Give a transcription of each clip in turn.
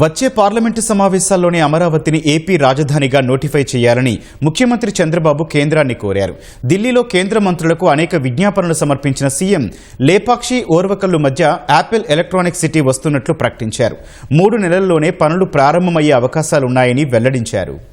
వచ్చే పార్లమెంటు సమావేశాల్లోనే అమరావతిని ఏపీ రాజధానిగా నోటిఫై చేయాలని ముఖ్యమంత్రి చంద్రబాబు కేంద్రాన్ని కోరారు. ఢిల్లీలో కేంద్ర మంత్రులకు అనేక విజ్ఞాపనలు సమర్పించిన సీఎం లేపాక్షి ఓర్వకల్లు మధ్య యాపిల్ ఎలక్ట్రానిక్ సిటీ వస్తున్నట్లు ప్రకటించారు. మూడు నెలల్లోనే పనులు ప్రారంభమయ్యే అవకాశాలున్నాయని వెల్లడించారు.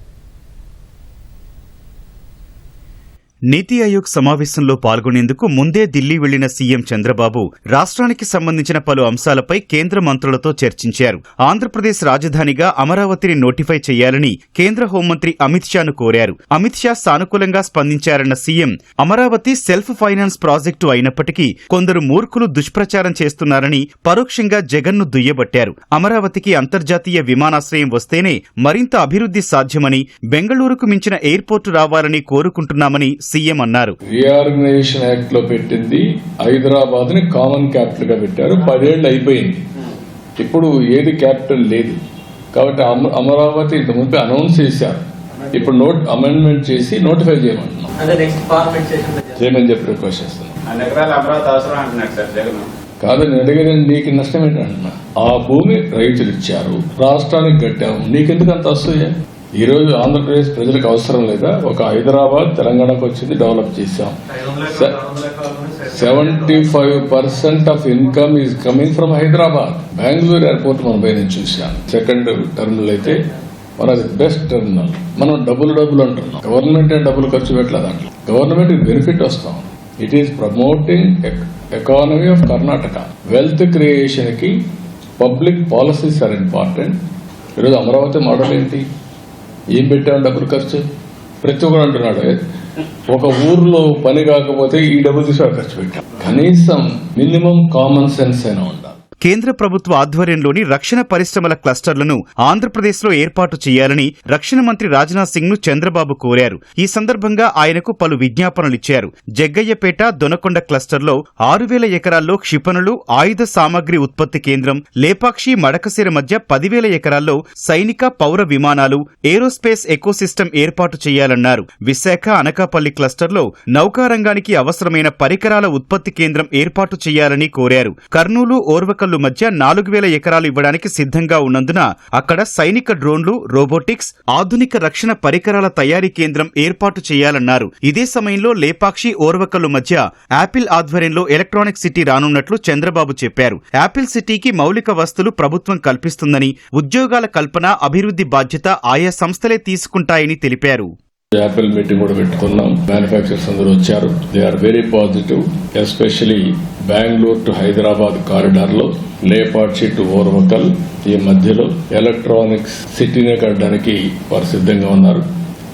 నీతి ఆయోగ్ సమావేశంలో పాల్గొనేందుకు ముందే ఢిల్లీ వెళ్ళిన సీఎం చంద్రబాబు రాష్ట్రానికి సంబంధించిన పలు అంశాలపై కేంద్ర మంత్రులతో చర్చించారు. ఆంధ్రప్రదేశ్ రాజధానిగా అమరావతిని నోటిఫై చేయాలని కేంద్ర హోంమంత్రి అమిత్ షాను కోరారు. అమిత్ షా సానుకూలంగా స్పందించారన్న CM Amaravati self finance project అయినప్పటికీ కొందరు మూర్ఖులు దుష్ప్రచారం చేస్తున్నారని పరోక్షంగా జగన్ను దుయ్యబట్టారు. అమరావతికి అంతర్జాతీయ విమానాశ్రయం వస్తేనే మరింత అభివృద్ధి సాధ్యమని బెంగళూరుకు మించిన ఎయిర్పోర్టు రావాలని కోరుకుంటున్నామని సీఎం అన్నారు. రీఆర్గనైజేషన్ యాక్ట్లో పెట్టింది హైదరాబాద్ని కామన్ క్యాపిటల్గా పెట్టారు పదేళ్ళు అయిపోయింది. ఇప్పుడు ఏది క్యాపిటల్ లేదు. కాబట్టి అమ- అమరావతి ఇంత ముందు అనౌన్స్ చేశారు. ఇప్పుడు నోట్ అమెండ్మెంట్ చేసి నోటిఫై చేయమంటున్నాం. చేయమని చెప్పి రిక్వెస్ట్ చేస్తున్నాం. కాదు నేను అడిగిన నీకు నష్టం ఏంటంటున్నా ఆ భూమి రైతులు ఇచ్చారు రాష్ట్రానికి కట్టాము. నీకెందుకు అంత వస్తుంది ఈరోజు ఆంధ్రప్రదేశ్ ప్రజలకు అవసరం లేదా? ఒక హైదరాబాద్ తెలంగాణకు వచ్చింది డెవలప్ చేశాం. Seventy five percent of income is coming from Hyderabad. Bengaluru airport మనం పైన చూసాం సెకండ్ టర్మినల్ అయితే మనది బెస్ట్ టర్మినల్. మనం డబ్బులు డబ్బులు అంటున్నాం. గవర్నమెంట్ డబ్బులు ఖర్చు పెట్టలేదు దాంట్లో. గవర్నమెంట్ బెనిఫిట్ వస్తాం. It is promoting economy of Karnataka wealth క్రియేషన్కి public policies are important ఈరోజు అమరావతి మోడల్ ఏంటి? ఏం పెట్టాం డబ్బులు ఖర్చు? ప్రతి ఒక్కరు అంటున్నాడు ఒక ఊర్లో పని కాకపోతే ఈ డబ్బు తీసుకొని ఖర్చు పెట్టాం. కనీసం మినిమం కామన్ సెన్స్ అయినా ఉండాలి. కేంద్ర ప్రభుత్వ ఆధ్వర్యంలోని రక్షణ పరిశ్రమల క్లస్టర్లను ఆంధ్రప్రదేశ్లో ఏర్పాటు చేయాలని రక్షణ మంత్రి రాజ్నాథ్ సింగ్ను చంద్రబాబు కోరారు. ఈ సందర్భంగా ఆయనకు పలు విజ్ఞాపనలిచ్చారు జగ్గయ్యపేట దొనకొండ క్లస్టర్లో ఆరు వేల ఎకరాల్లో క్షిపణులు ఆయుధ సామాగ్రి ఉత్పత్తి కేంద్రం లేపాక్షి మడకశిర మధ్య పదివేల ఎకరాల్లో సైనిక పౌర విమానాలు ఏరోస్పేస్ ఎకోసిస్టమ్ ఏర్పాటు చేయాలన్నారు. విశాఖ అనకాపల్లి క్లస్టర్లో నౌకారంగానికి అవసరమైన పరికరాల ఉత్పత్తి కేంద్రం ఏర్పాటు చేయాలని కోరారు. కర్నూలు ఓర్వకల్లు మధ్య నాలుగు వేల ఎకరాలు ఇవ్వడానికి సిద్ధంగా ఉన్నందున అక్కడ సైనిక డ్రోన్లు రోబోటిక్స్ ఆధునిక రక్షణ పరికరాల తయారీ కేంద్రం ఏర్పాటు చేయాలన్నారు. ఇదే సమయంలో లేపాక్షి ఓర్వకల్లు మధ్య యాపిల్ ఆధ్వర్యంలో ఎలక్ట్రానిక్ సిటీ రానున్నట్లు చంద్రబాబు చెప్పారు. యాపిల్ సిటీకి మౌలిక వస్తువులు ప్రభుత్వం కల్పిస్తుందని ఉద్యోగాల కల్పన అభివృద్ధి బాధ్యత ఆయా సంస్థలే తీసుకుంటాయని తెలిపారు. యాపిల్ మీటింగ్ కూడా పెట్టుకున్నాం. మ్యానుఫ్యాక్చర్స్ అందరూ వచ్చారు. They are very positive especially Bengaluru to Hyderabad కారిడార్లో Lepakshi to Orvakal ఈ మధ్యలో ఎలక్ట్రానిక్స్ సిటీనే కట్టడానికి వారు సిద్ధంగా ఉన్నారు.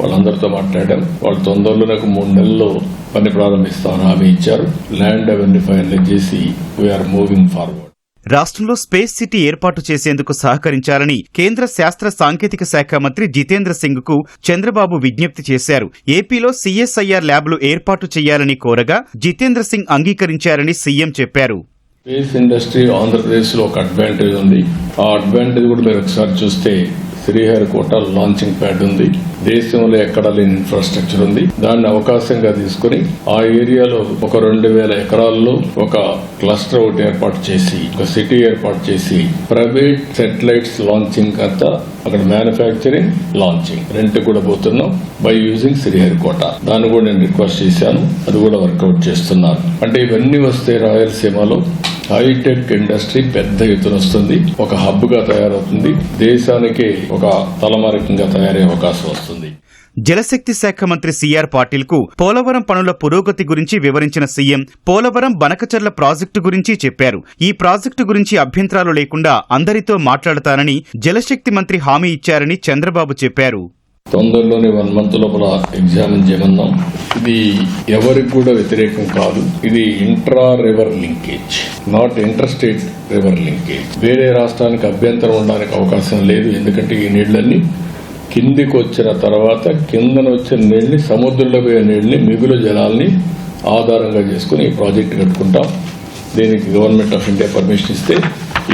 వాళ్ళందరితో మాట్లాడాం. వాళ్ళు తొందరలో నాకు మూడు నెలల్లో పని ప్రారంభిస్తామని హామీ ఇచ్చారు. ల్యాండ్ అవన్నీ ఫైనల్ చేసి వీఆర్ మూవింగ్ ఫార్వర్డ్ రాష్ట్రంలో స్పేస్ సిటీ ఏర్పాటు చేసేందుకు సహకరించాలని కేంద్ర శాస్త్ర సాంకేతిక శాఖ మంత్రి జితేంద్ర సింగ్కు చంద్రబాబు విజ్ఞప్తి చేశారు. ఏపీలో సిఎస్ఐఆర్ ల్యాబ్లు ఏర్పాటు చేయాలని కోరగా జితేంద్ర సింగ్ అంగీకరించారని సీఎం చెప్పారు. స్పేస్ ఇండస్ట్రీ ఆంధ్రప్రదేశ్లో ఒక అడ్వాంటేజ్ ఉంది. ఆ అడ్వాంటేజ్ కూడా మీరు ఒకసారి చూస్తే శ్రీహరికోట లాంచింగ్ ప్యాడ్ ఉంది. దేశంలో ఎక్కడ లేని ఇన్ఫ్రాస్ట్రక్చర్ ఉంది. దాన్ని అవకాశంగా తీసుకుని ఆ ఏరియాలో ఒక రెండు వేల ఎకరాల్లో ఒక క్లస్టర్ ఒకటి ఏర్పాటు చేసి ఒక సిటీ ఏర్పాటు చేసి ప్రైవేట్ సెటిలైట్స్ లాంచింగ్ అంతా అక్కడ మ్యానుఫ్యాక్చరింగ్ లాంచింగ్ రెంట్ కూడా పోతున్నాం బై యూజింగ్ శ్రీహరికోట దాన్ని కూడా నేను రిక్వెస్ట్ చేశాను. అది కూడా వర్కౌట్ చేస్తున్నాను అంటే ఇవన్నీ వస్తే రాయలసీమలో హైటెక్ ఇండస్ట్రీ పెద్ద ఎత్తున వస్తుంది. ఒక హబ్గా తయారవుతుంది. దేశానికి ఒక తలమారకంగా తయారయ్యే అవకాశం వస్తుంది. జలశక్తి శాఖ మంత్రి సిఆర్ పాటిల్కు పోలవరం పనుల పురోగతి గురించి వివరించిన సీఎం పోలవరం బనకచర్ల ప్రాజెక్టు గురించి చెప్పారు. ఈ ప్రాజెక్టు గురించి అభ్యంతరాలు లేకుండా అందరితో మాట్లాడతానని జలశక్తి మంత్రి హామీ ఇచ్చారని చంద్రబాబు చెప్పారు. తొందరలోనే వన్ మంత్ లోపల ఎగ్జామిన్ చేయమన్నాం. ఇది ఎవరికి కూడా వ్యతిరేకం కాదు. ఇది intra river linkage not inter state river linkage వేరే రాష్ట్రానికి అభ్యంతరం ఉండడానికి అవకాశం లేదు. ఎందుకంటే ఈ నీళ్ళన్నీ కిందికి వచ్చిన తర్వాత కిందన వచ్చిన నీళ్ళని సముద్రంలో పోయే నీళ్ళని మిగులు జలాల్ని ఆధారంగా చేసుకుని ఈ ప్రాజెక్ట్ కట్టుకుంటాం. దీనికి గవర్నమెంట్ ఆఫ్ ఇండియా పర్మిషన్ ఇస్తే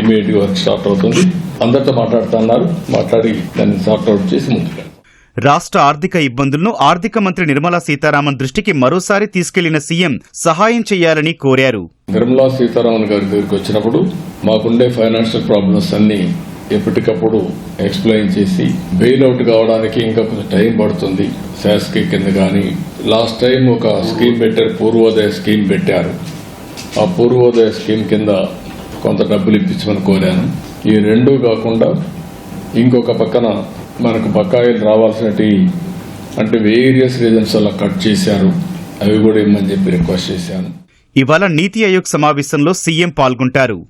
ఇమీడియట్ వర్క్ స్టార్ట్ అవుతుంది. అందరితో మాట్లాడుతున్నారు. మాట్లాడి దాన్ని సార్ట్అవుట్ చేసి ముందుకు రాష్ట్ర ఆర్థిక ఇబ్బందులను ఆర్థిక మంత్రి నిర్మలా సీతారామన్ దృష్టికి మరోసారి తీసుకెళ్ళిన సీఎం సహాయం చేయాలని కోరారు. నిర్మలా సీతారామన్ గారి దగ్గరికి వచ్చినప్పుడు మాకుండే ఫైనాన్షియల్ ప్రాబ్లమ్స్ అన్ని ఎప్పటికప్పుడు ఎక్స్ప్లెయిన్ చేసి బెయిల్ అవుట్ కావడానికి ఇంకా కొంచెం టైం పడుతుంది. శాసకి కింద కానీ లాస్ట్ టైం ఒక స్కీమ్ పెట్టారు పూర్వోదయ స్కీమ్ పెట్టారు. ఆ పూర్వోదయ స్కీమ్ కింద కొంత డబ్బులు ఇప్పించమని కోరాను. ఈ రెండు కాకుండా ఇంకొక పక్కన మనకు బకాయిలు రావాల్సినవి అంటే వేరియస్ రీజన్స్ వల్ల కట్ చేశారు. అవి కూడా ఇమ్మని చెప్పి రిక్వెస్ట్ చేశాను. ఇవాళ నీతి ఆయోగ్ సమావేశంలో సీఎం పాల్గొంటారు.